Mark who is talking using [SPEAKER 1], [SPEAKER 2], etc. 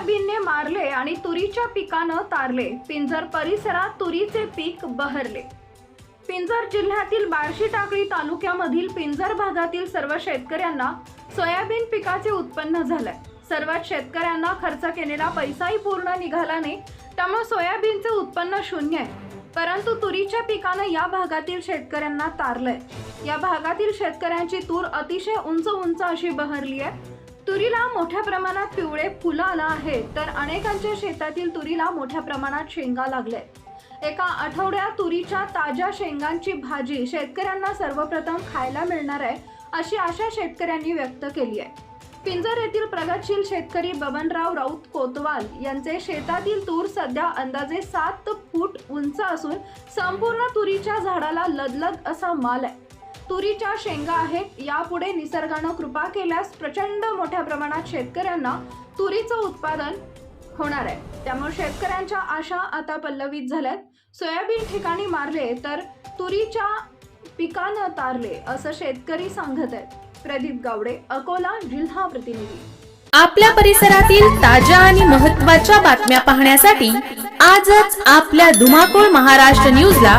[SPEAKER 1] सोयाबीनने मारले आणि तुरीच्या पिकानं तारले. पिंजर परिसरात तुरीचे पीक बहरले. पिंजर जिल्ह्यातील बार्शी टाकळी तालुक्यामधील पिंजर भागातील सर्व शेतकऱ्यांना सोयाबीन पिकाचे उत्पन्न झालंय. सर्वात शेतकऱ्यांना खर्च केलेला पैसाही पूर्ण निघाला नाही त्यामुळे सोयाबीनचे उत्पन्न शून्य आहे. परंतु तुरीच्या पिकानं या भागातील शेतकऱ्यांना तारलंय. या भागातील शेतकऱ्यांची तूर अतिशय उंच उंच अशी बहरली आहे. तुरीला मोठ्या प्रमाणात पिवळे फुलं आलं आहे तर अनेकांच्या शेतातील तुरीला मोठ्या प्रमाणात शेंगा लागल्यात एका आठवड्यात तुरीच्या ताज्या शेंगांची भाजी शेतकऱ्यांना सर्वप्रथम खायला मिळणार आहे अशी आशा शेतकऱ्यांनी व्यक्त केली आहे. पिंजर येथील प्रगतशील शेतकरी बबनराव राऊत कोतवाल यांचे शेतातील तूर सध्या अंदाजे सात फूट उंच असून संपूर्ण तुरीच्या झाडाला लदलद असा माल आहे. तुरीच्या शेंगा आहेत. यापुढे निसर्गानं कृपा केल्यास प्रचंड मोठ्या प्रमाणात शेतकऱ्यांना तुरीचं उत्पादन होणार आहे. त्यामुळे शेतकऱ्यांच्या आशा आता पल्लवित झाल्यात. सोयाबीन ठिकाणी मारले तर तुरीच्या पिकानं तारले असं शेतकरी सांगत आहेत. प्रदीप गावडे अकोला जिल्हा प्रतिनिधी.
[SPEAKER 2] आपल्या परिसरातील ताज्या आणि महत्त्वाच्या बातम्या पाहण्यासाठी आजच आपल्या धुमाकूळ महाराष्ट्र न्यूजला